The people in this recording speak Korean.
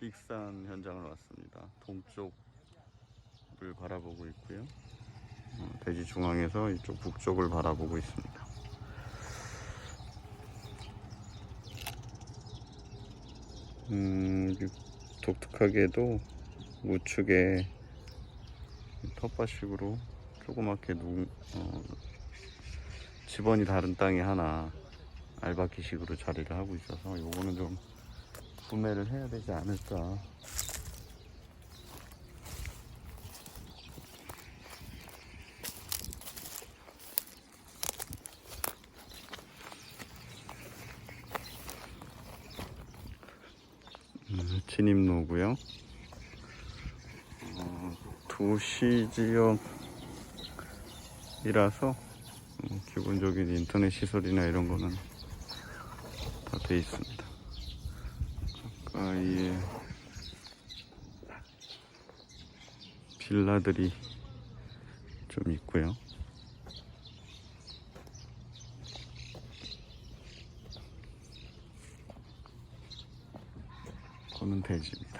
익산 현장을 왔습니다. 동쪽을 바라보고 있고요. 어, 대지 중앙에서 이쪽 북쪽을 바라보고 있습니다. 음, 독특하게도 우측에 텃밭식으로 조그맣게 누, 어, 집원이 다른 땅에 하나 알바키식으로 자리를 하고 있어서 요거는 좀 구매를 해야 되지 않을까 음, 진입로고요 어, 도시 지역이라서 어, 기본적인 인터넷 시설이나 이런 거는 다 돼 있습니다. 가까이에 빌라들이 좀 있고요. 거는 대지입니다.